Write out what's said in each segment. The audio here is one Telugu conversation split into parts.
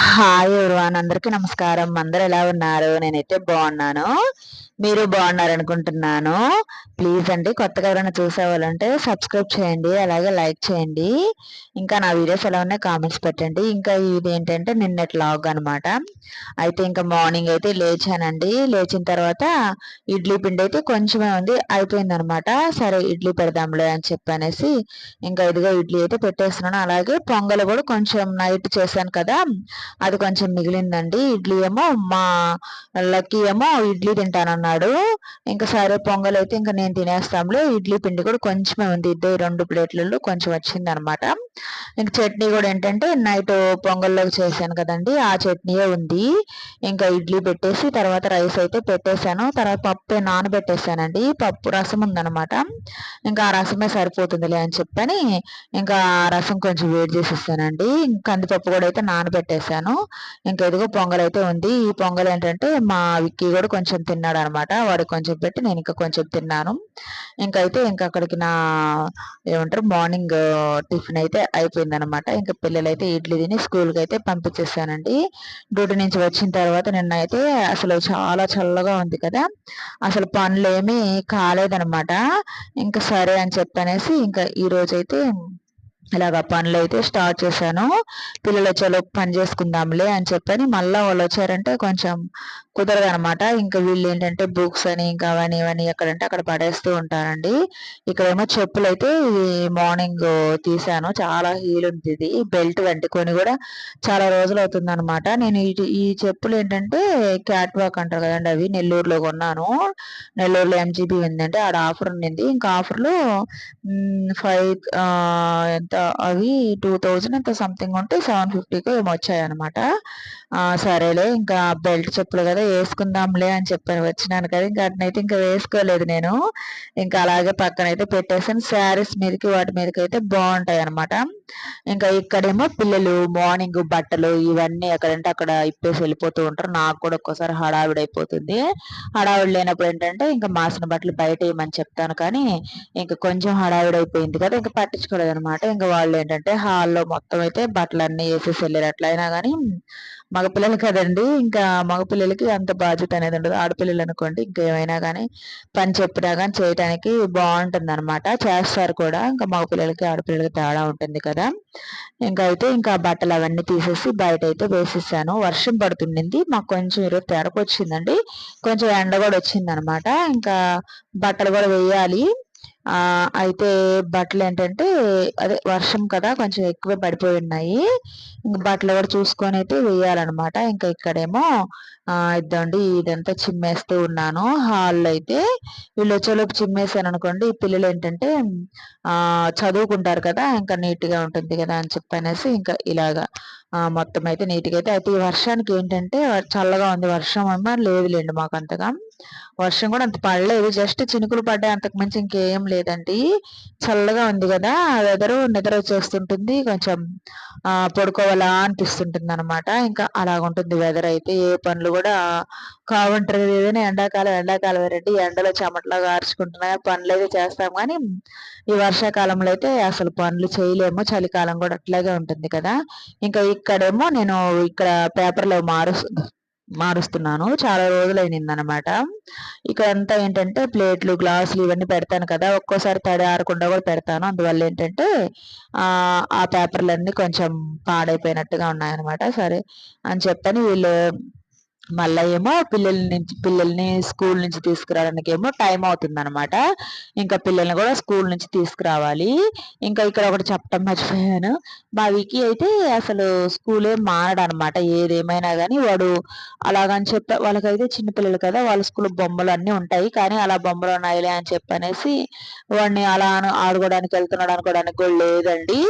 Hi everyone? అందరికీ నమస్కారం. అందరు ఎలా ఉన్నారు? నేనైతే బాగున్నాను. మీరు బాగున్నారు అనుకుంటున్నాను ప్లీజ్ అండి కొత్తగా ఎవరైనా చూసేవాళ్ళంటే సబ్స్క్రైబ్ చేయండి అలాగే లైక్ చేయండి. ఇంకా నా వీడియోస్ ఎలా ఉన్నాయి కామెంట్స్ పెట్టండి. ఇంకా ఇది ఏంటంటే నిన్నటి లాగ్ అనమాట అయితే ఇంకా మార్నింగ్ అయితే లేచానండి. లేచిన తర్వాత ఇడ్లీ పిండి అయితే కొంచెమే ఉంది అయిపోయింది అనమాట సరే ఇడ్లీ పెడదాంలే అని చెప్పనేసి ఇంకా ఇదిగో ఇడ్లీ అయితే పెట్టేస్తున్నాను. అలాగే పొంగల్ కూడా కొంచెం నైట్ చేశాను కదా. అది కొంచెం మిగిలిందండి. ఇడ్లీ ఏమో మా లక్కీ ఏమో ఇడ్లీ తింటానన్నాడు. ఇంకా సరే పొంగల్ అయితే ఇంకా నేను తినేస్తాంలే. ఇడ్లీ పిండి కూడా కొంచెమే ఉంది. ఇద్దరు రెండు ప్లేట్లలో కొంచెం వచ్చింది అనమాట ఇంకా చట్నీ కూడా ఏంటంటే నైట్ పొంగల్లోకి చేశాను కదండి. ఆ చట్నీయే ఉంది. ఇంకా ఇడ్లీ పెట్టేసి తర్వాత రైస్ అయితే పెట్టేశాను. తర్వాత పప్పు నానబెట్టేశానండి. పప్పు రసం ఉందనమాట. ఇంకా ఆ రసమే సరిపోతుందిలే అని చెప్పని ఇంకా ఆ రసం కొంచెం వేడి చేసేసానండి ఇంకా కందిపప్పు కూడా అయితే చేశాను. ఇంకా ఎదుగు పొంగల్ అయితే ఉంది. ఈ పొంగల్ ఏంటంటే మా విక్కీ కూడా కొంచెం తిన్నాడు అనమాట వాడికి కొంచెం పెట్టి నేను ఇంకా కొంచెం తిన్నాను. ఇంకైతే ఇంకా అక్కడికి నా ఏమంటారు మార్నింగ్ టిఫిన్ అయితే అయిపోయింది అనమాట ఇంకా పిల్లలైతే ఇడ్లీ తిని స్కూల్కి అయితే పంపించేసానండి డ్యూటీ నుంచి వచ్చిన తర్వాత నిన్న అయితే అసలు చాలా చల్లగా ఉంది కదా. అసలు పనులు ఏమీ కాలేదనమాట. ఇంకా సరే అని చెప్పనేసి ఇంకా ఈ రోజైతే ఇలాగ పనులు అయితే స్టార్ట్ చేశాను. పిల్లలు వచ్చేలోపు పని చేసుకుందాంలే అని చెప్పని మళ్ళీ వాళ్ళు వచ్చారంటే కొంచెం కుదరదు అనమాట ఇంకా వీళ్ళు ఏంటంటే బుక్స్ అని ఇంకా అవన్నీ ఇవన్నీ ఎక్కడంటే అక్కడ పడేస్తూ ఉంటారండి. ఇక్కడేమో చెప్పులు అయితే మార్నింగ్ తీసాను చాలా హీల్ ఉంది ఇది బెల్ట్ వంటి కొన్ని కూడా చాలా రోజులు అవుతుంది అనమాట నేను ఈ చెప్పులు ఏంటంటే క్యాట్ వాక్ అంటారు కదండి అవి నెల్లూరులో కొన్నాను. నెల్లూరులో ఎంజీబీ ఉందంటే ఆడ ఆఫర్ ఉండింది. ఇంకా ఆఫర్లో ఫైవ్ ఎంత అవి టూ థౌజండ్ అంత సంథింగ్ ఉంటే సెవెన్ ఫిఫ్టీకి ఏమో వచ్చాయి అనమాట సరేలే ఇంకా బెల్ట్ చెప్పులు కదా వేసుకుందాంలే అని చెప్పాను వచ్చినాను కదా ఇంకా అటునైతే ఇంకా వేసుకోలేదు నేను. ఇంకా అలాగే పక్కన అయితే పెట్టేసాను శారీస్ మీదకి వాటి మీదకి అయితే బాగుంటాయి అనమాట ఇంకా ఇక్కడేమో పిల్లలు మార్నింగ్ బట్టలు ఇవన్నీ ఎక్కడంటే అక్కడ ఇప్పేసి వెళ్ళిపోతూ ఉంటారు నాకు కూడా ఒక్కోసారి హడావిడి అయిపోతుంది హడావిడి లేనప్పుడు ఏంటంటే ఇంకా మాసిన బట్టలు బయట వేయమని చెప్తాను కానీ ఇంకా కొంచెం హడావిడి అయిపోయింది కదా ఇంకా పట్టించుకోలేదు అనమాట ఇంకా వాళ్ళు ఏంటంటే హాల్లో మొత్తం అయితే బట్టలు అన్నీ వేసేసి వెళ్ళారు అట్లయినా కానీ మగపిల్లలు కదండి ఇంకా మగపిల్లలకి అంత బాధ్యత అనేది ఉండదు. ఆడపిల్లలు అనుకోండి ఇంకా ఏమైనా కానీ పని చెప్పినా కానీ చేయడానికి బాగుంటుంది అనమాట చేస్తారు కూడా. ఇంకా మగపిల్లలకి ఆడపిల్లలకి తేడా ఉంటుంది కదా. ఇంకా అయితే ఇంకా బట్టలు అవన్నీ తీసేసి బయట అయితే వేసేసాను. వర్షం పడుతుండింది. మాకు కొంచెం ఈరోజు తేడకు వచ్చిందండి కొంచెం ఎండ కూడా వచ్చింది అనమాట ఇంకా బట్టలు కూడా వేయాలి. అయితే బట్టలు ఏంటంటే అదే వర్షం కదా కొంచెం ఎక్కువ పడిపోయి ఉన్నాయి. ఇంక బట్టలు కూడా చూసుకొని అయితే వేయాలన్నమాట. ఇంకా ఇక్కడేమో ఇద్దండి ఇదంతా చిమ్మేస్తూ ఉన్నాను. హాల్లో అయితే వీళ్ళు వచ్చేలోపు చిమ్మేసాను అనుకోండి ఈ పిల్లలు ఏంటంటే చదువుకుంటారు కదా ఇంకా నీట్గా ఉంటుంది కదా అని చెప్పనేసి ఇంకా ఇలాగా మొత్తం అయితే నీట్గా అయితే అయితే ఈ వర్షానికి ఏంటంటే చల్లగా ఉంది వర్షం ఏమో లేదులేండి మాకు అంతగా. వర్షం కూడా అంత పడలేదు. జస్ట్ చినుకులు పడ్డాయి. అంతకు మించి ఇంకేం లేదండి. చల్లగా ఉంది కదా వెదరు నిద్ర వచ్చేస్తుంటుంది. కొంచెం పడుకోవాలా అనిపిస్తుంటుంది అనమాట ఇంకా అలాగుంటుంది వెదర్ అయితే. ఏ పనులు కూడా కావంటారు ఏదైనా ఎండాకాలం ఎండాకాలం రండి. ఎండలో చెమటలాగా ఆర్చుకుంటున్నాయి పనులు అయితే చేస్తాం కానీ ఈ వర్షాకాలంలో అయితే అసలు పనులు చేయలేము. చలికాలం కూడా అట్లాగే ఉంటుంది కదా. ఇంకా ఇక్కడేమో నేను ఇక్కడ పేపర్లో మారుస్తుంది మారుస్తున్నాను. చాలా రోజులైంది అనమాట ఇక్కడ అంతా ఏంటంటే ప్లేట్లు గ్లాసులు ఇవన్నీ పెడతాను కదా. ఒక్కోసారి తడి ఆరకుండా కూడా పెడతాను. అందువల్ల ఏంటంటే ఆ పేపర్లన్నీ కొంచెం పాడైపోయినట్టుగా ఉన్నాయన్నమాట. సరే అని చెప్పని వీళ్ళు మళ్ళీ ఏమో పిల్లల నుంచి పిల్లల్ని స్కూల్ నుంచి తీసుకురావడానికి ఏమో టైం అవుతుంది అనమాట ఇంకా పిల్లల్ని కూడా స్కూల్ నుంచి తీసుకురావాలి. ఇంకా ఇక్కడ ఒకటి చెప్పడం మర్చిపోయాను. మా వికి అయితే అసలు స్కూలే మానడు అనమాట ఏదేమైనా కానీ వాడు అలాగని చెప్ప వాళ్ళకైతే చిన్నపిల్లలు కదా వాళ్ళ స్కూల్ బొమ్మలు అన్నీ ఉంటాయి. కానీ అలా బొమ్మలు ఉన్నాయిలే అని చెప్పనేసి వాడిని అలా ఆడుకోవడానికి వెళ్తున్నాడు అనుకోవడానికి కూడా లేదండి.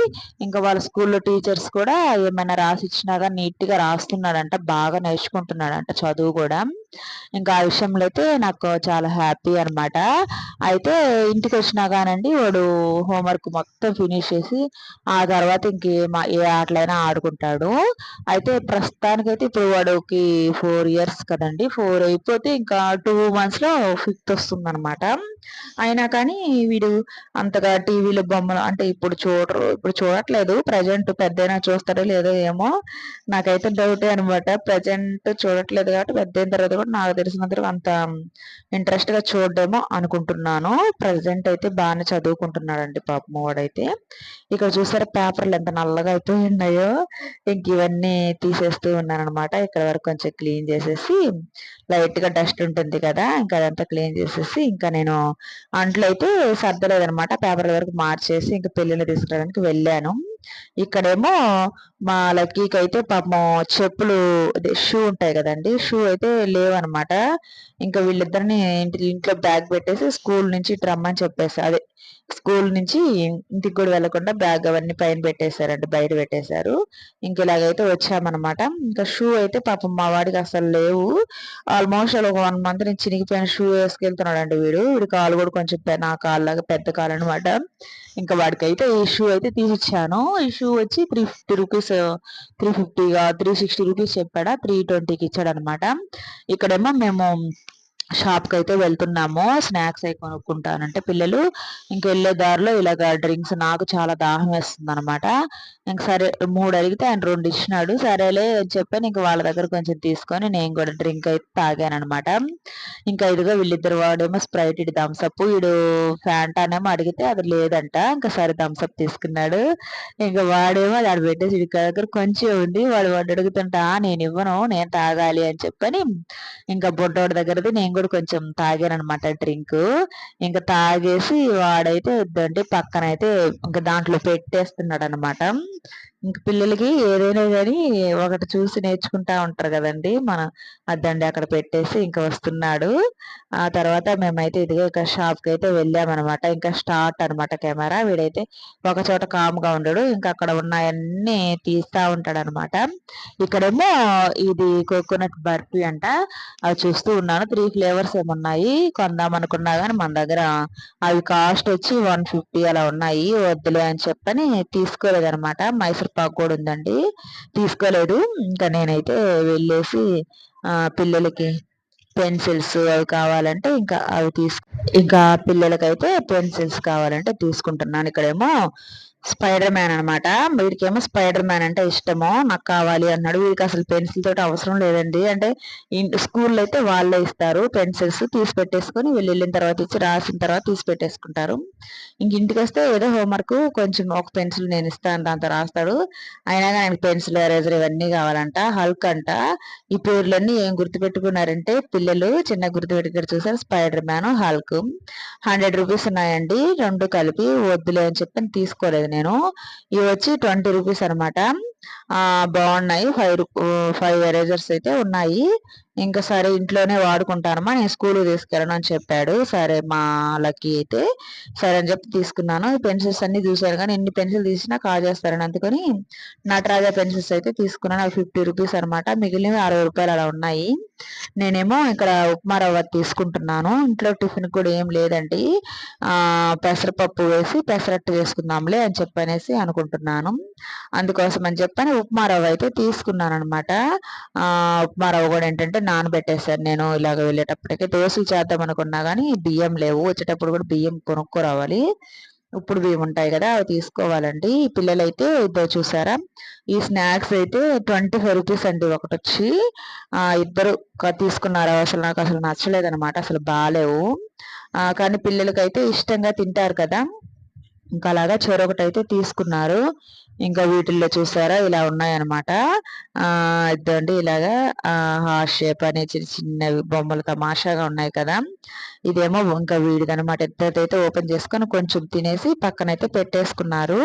ఇంకా వాళ్ళ స్కూల్లో టీచర్స్ కూడా ఏమైనా రాసి ఇచ్చినా కానీ నీట్గా రాస్తున్నాడంట బాగా నేర్చుకుంటున్నాడు అంట చదువు కూడా ఇంకా ఆ విషయంలో అయితే నాకు చాలా హ్యాపీ అనమాట అయితే ఇంటికి వచ్చినా కానండి వాడు హోంవర్క్ మొత్తం ఫినిష్ చేసి ఆ తర్వాత ఇంకే ఏ ఆటలైనా ఆడుకుంటాడు. అయితే ప్రస్తుతానికైతే ఇప్పుడు వాడికి ఫోర్ ఇయర్స్ కదండి. ఫోర్ అయిపోతే ఇంకా టూ మంత్స్లో ఫిఫ్త్ వస్తుంది అనమాట అయినా కానీ వీడు అంతగా టీవీలో బొమ్మలు అంటే ఇప్పుడు చూడరు ఇప్పుడు చూడట్లేదు. ప్రజెంట్ పెద్దయినా చూస్తారో లేదో ఏమో నాకైతే డౌటే అనమాట ప్రజెంట్ చూడట్లేదు కాబట్టి పెద్ద తర్వాత కూడా నాకు తెలిసినంత అంత ఇంట్రెస్ట్గా చూడడేమో అనుకుంటున్నాను. ప్రజెంట్ అయితే బాగానే చదువుకుంటున్నాడండి పాపం వాడైతే. ఇక్కడ చూసారు పేపర్లు ఎంత నల్లగా అయితే ఉన్నాయో. ఇంక ఇవన్నీ తీసేస్తూ ఉన్నానమాట ఇక్కడ వరకు కొంచెం క్లీన్ చేసేసి లైట్గా డస్ట్ ఉంటుంది కదా ఇంకా అదంతా క్లీన్ చేసేసి ఇంకా నేను అంట్లో అయితే సర్దలేదనమాట పేపర్ల వరకు మార్చేసి ఇంకా పెళ్ళిళ్ళు తీసుకురావడానికి వెళ్ళాను. ఇక్కడేమో మా లక్కీకి అయితే పాపం చెప్పులు అదే షూ ఉంటాయి కదండి షూ అయితే లేవనమాట. ఇంకా వీళ్ళిద్దరిని ఇంటి ఇంట్లో బ్యాగ్ పెట్టేసి స్కూల్ నుంచి రమ్మని చెప్పేసి. అదే స్కూల్ నుంచి ఇంటికి కూడా వెళ్ళకుండా బ్యాగ్ అవన్నీ పైన పెట్టేశారండి బయట పెట్టేశారు. ఇంక ఇలాగైతే వచ్చామన్నమాట. ఇంకా షూ అయితే పాపం మా వాడికి అసలు లేవు. ఆల్మోస్ట్ ఒక వన్ మంత్ నుంచి చినిగిపోయిన షూ వేసుకెళ్తున్నాడు అండి వీడు. వీడి కాలు కూడా కొంచెం నా కాళ్ళలాగా పెద్ద కాలు అనమాట ఇంకా వాడికి అయితే ఈ షూ అయితే తీసిచ్చాను. ఈ షూ వచ్చి త్రీ ఫిఫ్టీ రూపీస్ త్రీ ఫిఫ్టీగా త్రీ సిక్స్టీ రూపీస్ చెప్పాడా త్రీ ట్వంటీకి ఇచ్చాడు అనమాట ఇక్కడేమో మేము షాప్కి అయితే వెళ్తున్నాము. స్నాక్స్ అయి కొనుక్కుంటానంటే పిల్లలు ఇంక వెళ్ళే దారిలో ఇలాగ డ్రింక్స్ నాకు చాలా దాహం వేస్తుంది అనమాట ఇంక సరే మూడు అడిగితే ఆయన రెండు ఇచ్చినాడు. సరేలే అని చెప్పాను. ఇంక వాళ్ళ దగ్గర కొంచెం తీసుకొని నేను కూడా డ్రింక్ అయితే తాగాను అనమాట ఇంకా ఇదిగో వీళ్ళిద్దరు వాడేమో స్ప్రైట్ ఇటు థమ్స్అప్ వీడు ఫ్యాంటానేమో అడిగితే అది లేదంట. ఇంకా సరే థమ్స్అప్ తీసుకున్నాడు. ఇంకా వాడేమో అది పెట్టేసి వీడి దగ్గర కొంచెం ఉంది. వాడు వాడు అడుగుతుంటా నేను ఇవ్వను నేను తాగాలి అని చెప్పని ఇంకా బొడ్డోడి దగ్గరది నేను కూడా కొంచెం తాగాను డ్రింక్. ఇంకా తాగేసి వాడైతే వద్దంటే పక్కన అయితే ఇంకా దాంట్లో పెట్టేస్తున్నాడు అనమాట ఇంక పిల్లలకి ఏదైనా కానీ ఒకటి చూసి నేర్చుకుంటా ఉంటారు కదండి. మన అద్దండి అక్కడ పెట్టేసి ఇంకా వస్తున్నాడు. ఆ తర్వాత మేమైతే ఇదిగో ఇక షాప్కి అయితే వెళ్ళామన్నమాట ఇంకా స్టార్ట్ అనమాట కెమెరా. వీడైతే ఒక చోట కామ్గా ఉండడు. ఇంకా అక్కడ ఉన్నాయన్నీ తీస్తా ఉంటాడు అనమాట ఇక్కడేమో ఇది కోకోనట్ బర్ఫీ అంట. అవి చూస్తూ ఉన్నాను. త్రీ ఫ్లేవర్స్ ఏమున్నాయి కొందాం అనుకున్నా కానీ మన దగ్గర అవి కాస్ట్ వచ్చి వన్ ఫిఫ్టీ అలా ఉన్నాయి. వద్దులే అని చెప్పని తీసుకోలేదనమాట. మైసూర్ పాకు కూడా ఉందండి. తీసుకోలేదు. ఇంకా నేనైతే వెళ్ళేసి పిల్లలకి పెన్సిల్స్ అవి కావాలంటే ఇంకా అవి తీసుకు ఇంకా పిల్లలకైతే పెన్సిల్స్ కావాలంటే తీసుకుంటున్నాను ఇక్కడేమో. స్పైడర్ మ్యాన్ అనమాట. వీడికేమో స్పైడర్ మ్యాన్ అంటే ఇష్టము నాకు కావాలి అన్నాడు. వీడికి అసలు పెన్సిల్ తోటి అవసరం లేదండి. అంటే స్కూల్లో అయితే వాళ్ళే ఇస్తారు పెన్సిల్స్ తీసి పెట్టేసుకొని వీళ్ళు వెళ్ళిన తర్వాత ఇచ్చి రాసిన తర్వాత తీసి పెట్టేసుకుంటారు. ఇంక ఇంటికి వస్తే ఏదో హోంవర్క్ కొంచెం ఒక పెన్సిల్ నేను ఇస్తాను దాంతో రాస్తాడు. అయినా కానీ పెన్సిల్ ఎరేజర్ ఇవన్నీ కావాలంట హల్క్ అంట. ఈ పేర్లన్నీ ఏం గుర్తుపెట్టుకున్నారంటే పిల్లలు చిన్న గుర్తుపెట్టుకుని చూసారు? Spider Man Hulk. Hundred rupees ఉన్నాయండి రెండు కలిపి వద్దులే అని చెప్పి తీసుకోలేదు. నేను. ఇవి వచ్చి ట్వంటీ రూపీస్ అనమాట బాగున్నాయి. ఫైవ్ ఫైవ్ ఎరేజర్స్ అయితే ఉన్నాయి. ఇంకా సరే ఇంట్లోనే వాడుకుంటానమ్మా నేను స్కూల్ తీసుకెళ్ళను అని చెప్పాడు. సరే మా లక్కీ అయితే సరే అని చెప్పి తీసుకున్నాను. ఈ పెన్సిల్స్ అన్ని చూశాను కానీ ఎన్ని పెన్సిల్ తీసినా కాజేస్తారని అందుకని నటరాజా పెన్సిల్స్ అయితే తీసుకున్నాను. అవి ఫిఫ్టీ రూపీస్ అనమాట మిగిలినవి అరవై రూపాయలు అలా ఉన్నాయి. నేనేమో ఇక్కడ ఉప్మా రవ్వ తీసుకుంటున్నాను. ఇంట్లో టిఫిన్ కూడా ఏం లేదండి. పెసరపప్పు వేసి పెసరట్టు వేసుకుందాంలే అని చెప్పనేసి అనుకుంటున్నాను. అందుకోసం అని చెప్పని ఉప్మా రవ్వ అయితే తీసుకున్నాను అనమాట ఉప్మా రవ్వ కూడా ఏంటంటే నానబెట్టేశాను నేను ఇలాగ వెళ్ళేటప్పటికి. దోశలు చేద్దాం అనుకున్నా కానీ బియ్యం లేవు. వచ్చేటప్పుడు కూడా బియ్యం కొనుక్కోరావాలి. ఇప్పుడు బియ్యం ఉంటాయి కదా అవి తీసుకోవాలండి. ఈ పిల్లలైతే ఇద్దరు చూసారా? ఈ స్నాక్స్ అయితే ట్వంటీ ఫైవ్ రూపీస్ అండి ఒకటి వచ్చి ఇద్దరు తీసుకున్నారు అసలు నాకు అసలు నచ్చలేదు అనమాట అసలు బాగాలేవు కానీ పిల్లలకైతే ఇష్టంగా తింటారు కదా. ఇంకా అలాగా చెరొకటి అయితే తీసుకున్నారు. ఇంకా వీటిల్లో చూసారా? ఇలా ఉన్నాయన్నమాట. ఆ ఇదండి ఇలాగా హార్ట్ షేప్ అనే చిన్న చిన్నవి బొమ్మలు తమాషాగా ఉన్నాయి కదా. ఇదేమో ఇంకా వీడిది అనమాట ఇద్దరిదైతే ఓపెన్ చేసుకొని కొంచెం తినేసి పక్కనైతే పెట్టేసుకున్నారు.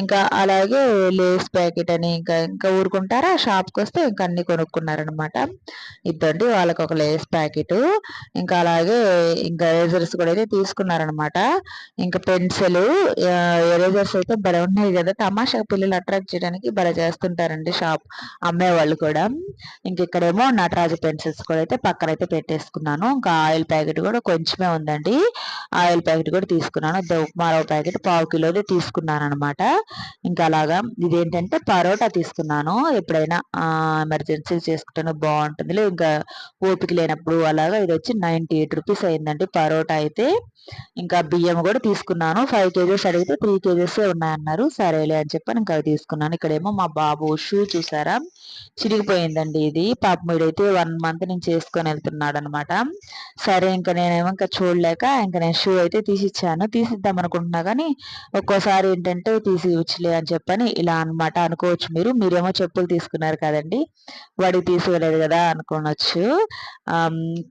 ఇంకా అలాగే లేస్ ప్యాకెట్ అని ఇంకా ఇంకా ఊరుకుంటారా? షాప్కి వస్తే ఇంకా అన్ని కొనుక్కున్నారనమాట ఇద్దండి వాళ్ళకి ఒక లేస్ ప్యాకెట్. ఇంకా అలాగే ఇంకా ఎరేజర్స్ కూడా అయితే తీసుకున్నారనమాట ఇంకా పెన్సిల్ ఎరేజర్స్ అయితే భలే ఉన్నాయి కదా. తమాషా పిల్లలు అట్రాక్ట్ చేయడానికి భలే చేస్తుంటారండి షాప్ అమ్మే వాళ్ళు కూడా. ఇంక ఇక్కడేమో నటరాజు పెన్సిల్స్ కూడా అయితే పక్కన అయితే పెట్టేసుకున్నాను. ఇంకా ఆయిల్ ప్యాకెట్ కూడా కొంచెమే ఉందండి. ఆయిల్ ప్యాకెట్ కూడా తీసుకున్నాను. మరో ప్యాకెట్ పావు కిలోది తీసుకున్నాను అనమాట ఇంకా అలాగా ఇదేంటంటే పరోటా తీసుకున్నాను. ఎప్పుడైనా ఎమర్జెన్సీ చేసుకుంటే బాగుంటుంది ఇంకా ఓపిక లేనప్పుడు అలాగా ఇది వచ్చి నైన్టీ ఎయిట్ రూపీస్ అయిందండి పరోటా అయితే. ఇంకా బియ్యం కూడా తీసుకున్నాను. ఫైవ్ కేజెస్ అడిగితే త్రీ కేజెస్ ఉన్నాయన్నారు. సరేలే అని చెప్పి ఇంకా అవి తీసుకున్నాను. ఇక్కడేమో మా బాబు షూ చూసారా? చిరిగిపోయిందండి ఇది. పాప మీడైతే వన్ మంత్ నుంచి వేసుకొని వెళ్తున్నాడు అనమాట సరే ఇంకా నేను నేనేమో ఇంకా చూడలేక ఇంకా నేను షూ అయితే తీసిచ్చాను. తీసిద్దాం అనుకుంటున్నా కానీ ఒక్కోసారి ఏంటంటే తీసి వచ్చలే అని చెప్పని ఇలా అనమాట అనుకోవచ్చు మీరు. మీరేమో చెప్పులు తీసుకున్నారు కదండి. వాడికి తీసుకోలేదు కదా అనుకోవచ్చు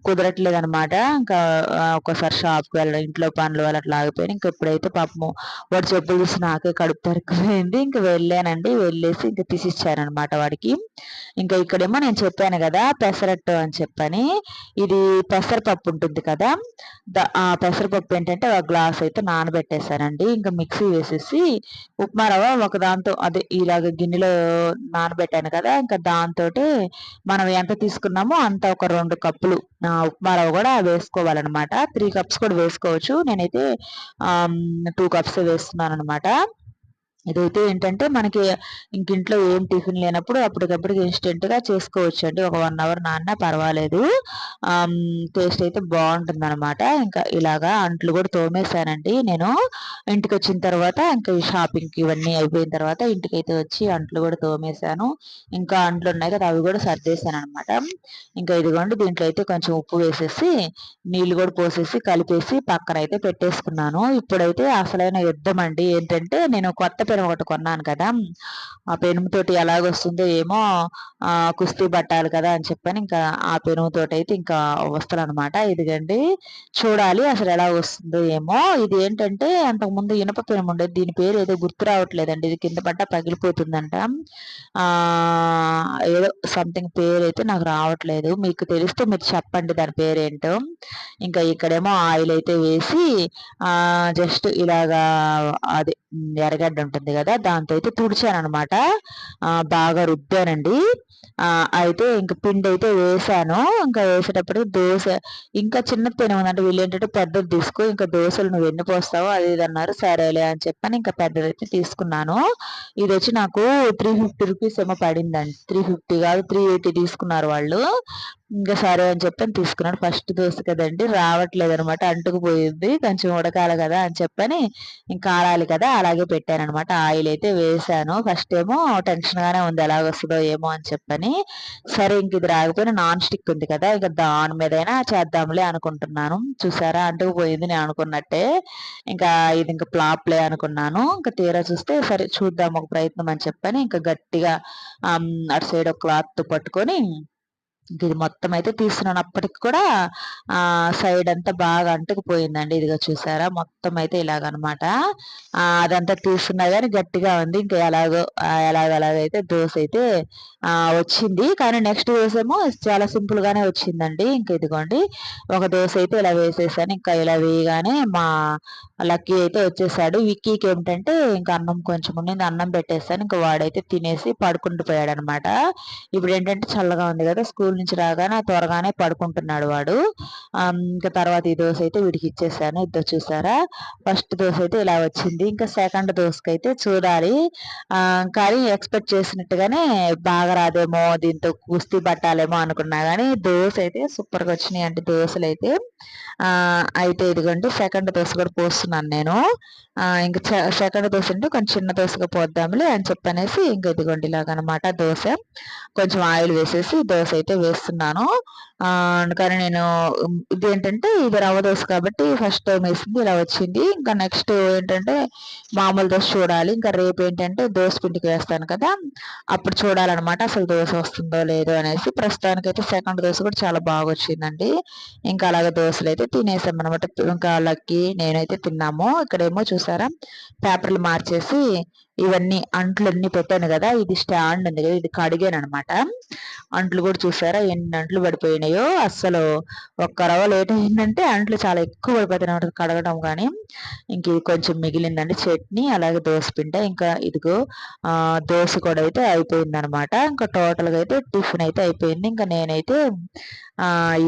కుదరట్లేదు అనమాట ఇంకా ఒక్కోసారి షాప్కి వెళ్ళడం ఇంట్లో పనులు వాళ్ళు అట్లా ఆగిపోయి ఇంకా ఎప్పుడైతే పాపము వాడు చెప్పులు చూసి నాకే కడుపు తరుకుపోయింది ఇంకా వెళ్ళానండి. వెళ్ళేసి ఇంకా తీసిచ్చానమాట వాడికి. ఇంకా ఇక్కడేమో నేను చెప్పాను కదా పెసరట్టు అని చెప్పని. ఇది పెసరపప్పు ఉంటుంది కదా పెసరపప్పు ఏంటంటే ఒక గ్లాస్ అయితే నానబెట్టేశానండి. ఇంకా మిక్సీ వేసేసి ఉప్మా రవ్వ ఒక దాంతో అదే ఇలాగ గిన్నెలో నానబెట్టాను కదా ఇంకా దాంతో మనం ఎంత తీసుకున్నామో అంత ఒక రెండు కప్పులు ఉప్మా రవ్వ కూడా వేసుకోవాలన్నమాట. త్రీ కప్స్ కూడా వేసుకోవచ్చు. నేనైతే టూ కప్స్ వేస్తున్నాను అనమాట ఇదైతే ఏంటంటే మనకి ఇంక ఇంట్లో ఏం టిఫిన్ లేనప్పుడు అప్పటికప్పుడు ఇన్స్టెంట్గా చేసుకోవచ్చు అండి ఒక వన్ అవర్ నాన్న పర్వాలేదు. టేస్ట్ అయితే బాగుంటుంది అనమాట ఇంకా ఇలాగా అంట్లు కూడా తోమేశానండి నేను. ఇంటికి వచ్చిన తర్వాత ఇంకా షాపింగ్కి ఇవన్నీ అయిపోయిన తర్వాత ఇంటికి అయితే వచ్చి అంట్లు కూడా తోమేశాను. ఇంకా అంట్లు ఉన్నాయి కదా అవి కూడా సర్దేశాను అనమాట ఇంకా ఇదిగోండి దీంట్లో అయితే కొంచెం ఉప్పు వేసేసి నీళ్ళు కూడా పోసేసి కలిపేసి పక్కన అయితే పెట్టేసుకున్నాను. ఇప్పుడైతే అసలైన యుద్ధం అండి ఏంటంటే నేను కొత్త పెనం ఒకటి కొన్నాను కదా. ఆ పెనుముతోటి ఎలాగొస్తుందో ఏమో కుస్తీ పట్టాలి కదా అని చెప్పని ఇంకా ఆ పెనుముతోటి అయితే ఇంకా వస్తాను అనమాట ఇదిగండి చూడాలి అసలు ఎలా వస్తుందో ఏమో. ఇది ఏంటంటే అంతకుముందు ఇనప పెనం ఉండేది దీని పేరు ఏదో గుర్తు రావట్లేదండి. ఇది కింద పడ్డ పగిలిపోతుందంట. ఆ ఏదో సంథింగ్ పేరు అయితే నాకు రావట్లేదు. మీకు తెలిస్తే మీరు చెప్పండి దాని పేరేంటో. ఇంకా ఇక్కడేమో ఆయిల్ అయితే వేసి ఆ జస్ట్ ఇలాగా అది ఎరగడ్డ ఉంటుంది కదా దాంతో అయితే తుడిచాను అనమాట బాగా రుద్దానండి అయితే ఇంకా పిండి అయితే వేసాను. ఇంకా వేసేటప్పుడు దోశ ఇంకా చిన్న పెనం ఉందంటే వీళ్ళు ఏంటంటే పెద్దది తీసుకో ఇంకా దోశలు నువ్వు ఎన్ని పోస్తావో అది ఇది అన్నారు. సరేలే అని చెప్పని ఇంకా పెద్దది అయితే తీసుకున్నాను. ఇది వచ్చి నాకు త్రీ ఫిఫ్టీ రూపీస్ ఏమో పడిందండి. త్రీ ఫిఫ్టీ కాదు త్రీ ఎయిటీ తీసుకున్నారు వాళ్ళు. ఇంకా సరే అని చెప్పని తీసుకున్నాను ఫస్ట్ దోశ కదండి రావట్లేదు అనమాట అంటుకుపోయింది. కొంచెం ఉడకాలి కదా అని చెప్పని ఇంకా ఆరాలి కదా అలాగే పెట్టాను అనమాట ఆయిల్ అయితే వేసాను. ఫస్ట్ ఏమో టెన్షన్గానే ఉంది ఎలాగ వస్తుందో ఏమో అని చెప్పని సరే ఇంక ఇది రాకపోయినా నాన్ స్టిక్ ఉంది కదా ఇంకా దాని మీదైనా చేద్దాంలే అనుకుంటున్నాను. చూసారా? అంటుకుపోయింది నేను అనుకున్నట్టే. ఇంకా ఇది ఇంకా ప్లాప్లే అనుకున్నాను. ఇంకా తీరా చూస్తే సరే చూద్దాం ఒక ప్రయత్నం అని చెప్పని ఇంకా గట్టిగా అటు సైడ్ ఒక క్లాత్ పట్టుకొని ఇది మొత్తం అయితే తీస్తున్నప్పటికి కూడా ఆ సైడ్ అంతా బాగా అంటుకుపోయిందండి. ఇదిగా చూసారా? మొత్తం అయితే ఇలాగనమాట. అదంతా తీస్తున్నా కానీ గట్టిగా ఉంది. ఇంకా ఎలాగో ఎలాగ ఎలాగైతే దోశ అయితే ఆ వచ్చింది. కానీ నెక్స్ట్ దోశ ఏమో చాలా సింపుల్ గానే వచ్చిందండి. ఇంకా ఇదిగోండి. ఒక దోశ అయితే ఇలా వేసేసాను. ఇంకా ఇలా వేయగానే మా లక్కీ అయితే వచ్చేసాడు. విక్కీకి ఏమిటంటే ఇంకా అన్నం కొంచెం ఉండింది అన్నం పెట్టేస్తాను. ఇంకా వాడైతే తినేసి పడుకుంటూ పోయాడు అనమాట ఇప్పుడు ఏంటంటే చల్లగా ఉంది కదా స్కూల్ నుంచి రాగానే త్వరగానే పడుకుంటున్నాడు వాడు. ఇంకా తర్వాత ఈ దోశ అయితే వీడికి ఇచ్చేసాను. ఇద్దరు చూసారా? ఫస్ట్ దోశ అయితే ఇలా వచ్చింది. ఇంకా సెకండ్ దోశకి అయితే చూడాలి. కానీ ఎక్స్పెక్ట్ చేసినట్టుగానే బాగా రాదేమో దీంతో కుస్తీ పట్టాలేమో అనుకున్నా కానీ దోశ అయితే సూపర్గా వచ్చినాయి అంటే దోశలు అయితే. అయితే ఇదిగోండి సెకండ్ దోశ కూడా పోస్తున్నాను నేను ఇంకా సెకండ్ దోశ అంటే కొంచెం చిన్న దోశగా పోద్దాంలే అని చెప్పనేసి ఇంక ఇదిగోండి ఇలాగనమాట దోశ. కొంచెం ఆయిల్ వేసేసి దోశ అయితే వేస్తున్నాను. కానీ నేను ఇది ఏంటంటే ఇది రవ్వ దోశ కాబట్టి ఫస్ట్ టైం వేసింది ఇలా వచ్చింది. ఇంకా నెక్స్ట్ ఏంటంటే మామూలు దోశ చూడాలి. ఇంకా రేపు ఏంటంటే దోశ పిండికి వేస్తాను కదా అప్పుడు చూడాలన్నమాట అసలు దోశ వస్తుందో లేదో అనేసి. ప్రస్తుతానికి అయితే సెకండ్ దోశ కూడా చాలా బాగా వచ్చిందండి. ఇంకా అలాగే దోశలు అయితే తినేసాం అనమాట ఇంకా లక్కీ నేనైతే తిన్నాము. ఇక్కడేమో చూసారా? పేపర్లు మార్చేసి ఇవన్నీ అంట్లు అన్ని పెట్టాను కదా ఇది స్టాండ్ ఉంది కదా ఇది కడిగాను అనమాట అంట్లు కూడా చూసారా ఎన్ని అంట్లు పడిపోయినాయో. అస్సలు ఒక్క రవ్వ లేట్ అయిందంటే అంట్లు చాలా ఎక్కువ పడిపోతున్నాయి కడగడం కానీ. ఇంక ఇది కొంచెం మిగిలిందండి చట్నీ అలాగే దోశ పిండ. ఇంకా ఇదిగో దోశ కూడా అయితే అయిపోయింది అనమాట ఇంకా టోటల్గా అయితే టిఫిన్ అయితే అయిపోయింది. ఇంకా నేనైతే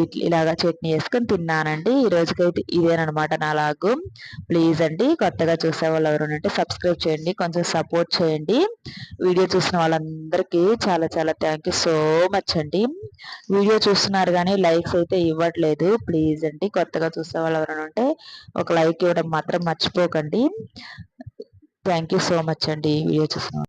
ఇడ్లీ ఇలాగా చట్నీ వేసుకొని తిన్నానండి. ఈ రోజుకైతే ఇదేనమాట నా లాగు. ప్లీజ్ అండి కొత్తగా చూసే వాళ్ళు ఎవరు సబ్స్క్రైబ్ చేయండి. కొంచెం సపోర్ట్ చేయండి. వీడియో చూసిన వాళ్ళందరికీ చాలా చాలా థ్యాంక్ యూ సో మచ్ అండి. వీడియో చూస్తున్నారు కానీ లైక్స్ అయితే ఇవ్వట్లేదు. ప్లీజ్ అండి కొత్తగా చూసే వాళ్ళు ఎవరైనా ఉంటే ఒక లైక్ ఇవ్వడం మాత్రం మర్చిపోకండి. థ్యాంక్ యూ సో మచ్ అండి. వీడియో చూసిన